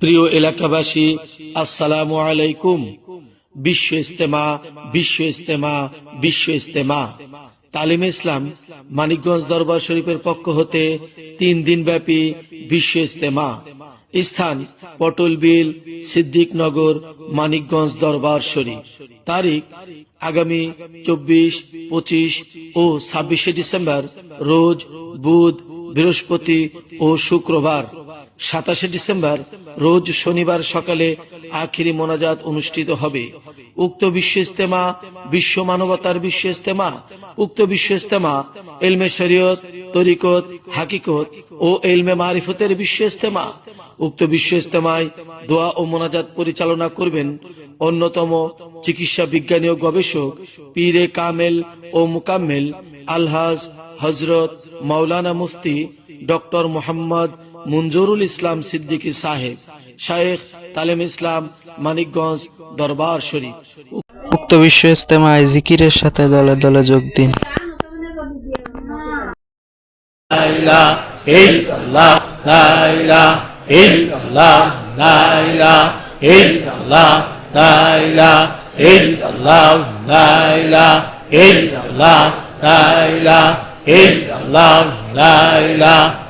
প্রিয় এলাকাবাসী, আসসালামু আলাইকুম। বিশ্ব ইস্তেমা বিশ্ব ইস্তেমা বিশ্ব ইস্তেমা তালিম ইসলাম, মানিকগঞ্জ দরবার শরীফের পক্ষ হতে তিন দিন ব্যাপী বিশ্ব ইস্তেমা স্থান, পটল বিল, সিদ্দিকনগর, মানিকগঞ্জ দরবার শরীফ। তারিখ, আগামী চব্বিশ, পঁচিশ ও ছাব্বিশে ডিসেম্বর, রোজ, বুধ, বৃহস্পতি ও শুক্রবার। সাতাশে ডিসেম্বর, রোজ শনিবার সকালে আখিরি মোনাজাত অনুষ্ঠিত হবে। উক্ত বিশ্ব ইস্তেমা বিশ্ব মানবতার বিশ্ব ইস্তেমা উক্ত বিশ্ব ইস্তেমা এলমে শরীয়ত, তরিকত, হাকিকত ও এলমে মারিফতের বিশ্ব ইস্তেমা উক্ত বিশ্ব ইস্তেমায় দোয়া ও মোনাজাত পরিচালনা করবেন অন্যতম চিকিৎসা বিজ্ঞানী ও গবেষক পীরে কামেল ও মুকাম্মেল, আলহাজ হজরত মাওলানা মুফতি ডক্টর মোহাম্মদ মঞ্জুরুল ইসলাম সিদ্দিকী সাহেব শায়েখ তালেম ইসলাম মানিকগঞ্জ দরবার শরীফ উক্ত বিশ্ব ইস্তেমায় জিকিরের সাথে দলে দলে যোগ দিন ইল্লাল্লাহ লা ইলাহা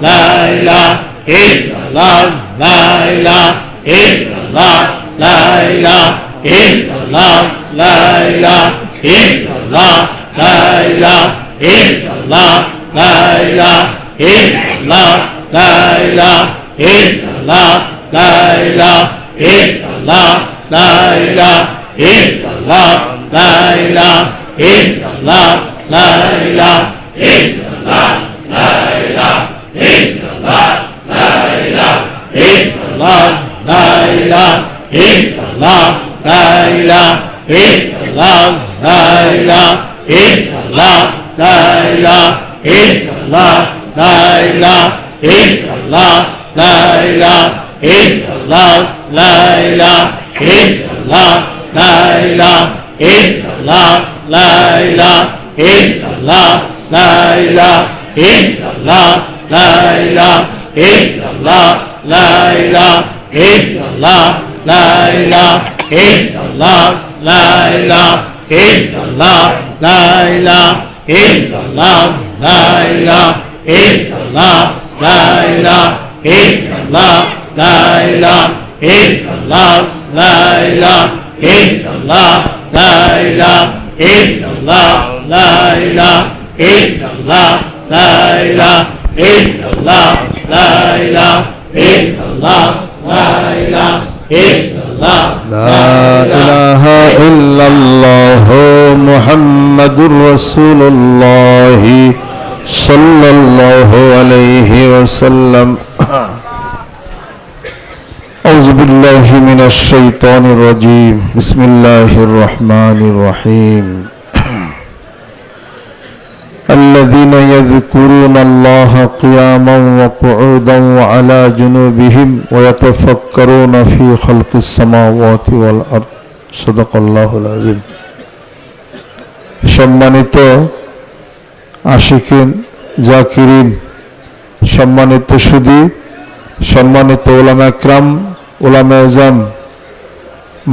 la ilaha illallah, la ilaha illallah, la ilaha illallah, la ilaha illallah, la ilaha illallah, la ilaha illallah, la ilaha illallah, la la la la ilaha illallah, la ilaha illallah, la ilaha illallah, la ilaha illallah, la ilaha illallah, la ilaha illallah, la ilaha illallah, la ilaha illallah, la ilaha illallah, la ilaha illallah, la ilaha illallah, لا إله إلا الله محمد رسول الله صلى الله عليه وسلم أعوذ بالله من الشيطان الرجيم بسم الله الرحمن الرحيم يذكرون الله قياما وقعودا وعلى جنوبهم ويتفكرون في خلق السماوات والأرض صدق الله العظيم সম্মানিত আশিকিন জাকিরিন সম্মানিত সুদী সম্মানিত ওলামা একরাম ওলামা এজাম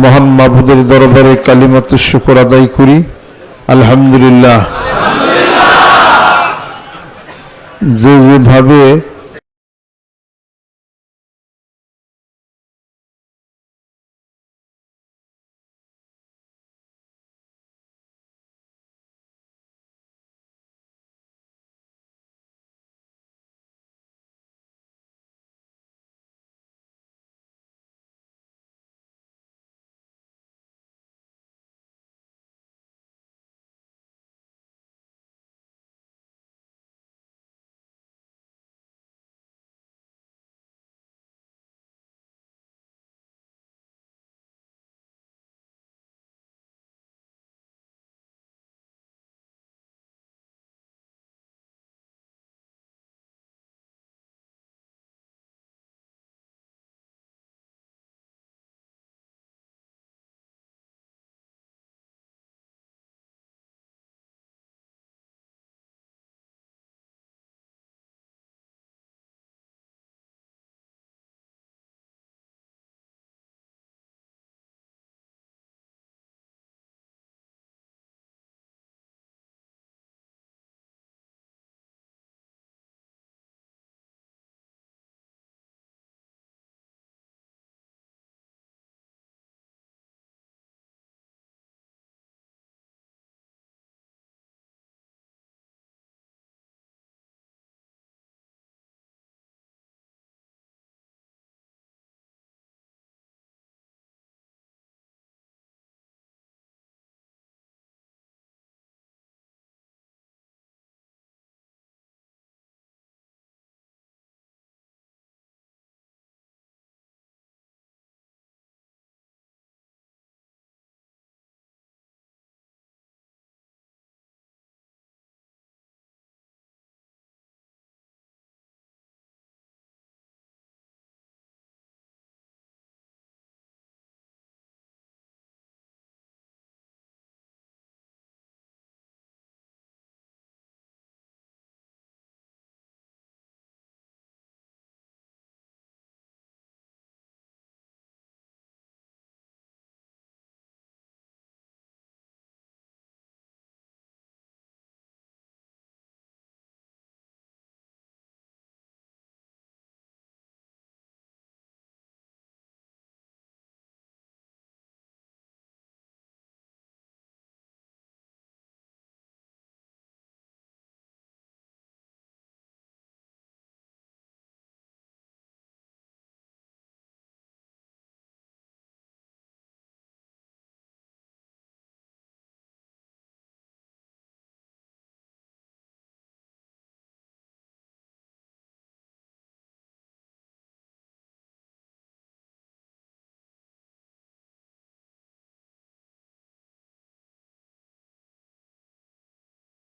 মহান মাহবুদের দরবারে কালিমাত শুকর আদায় করি আলহামদুলিল্লাহ যে যেভাবে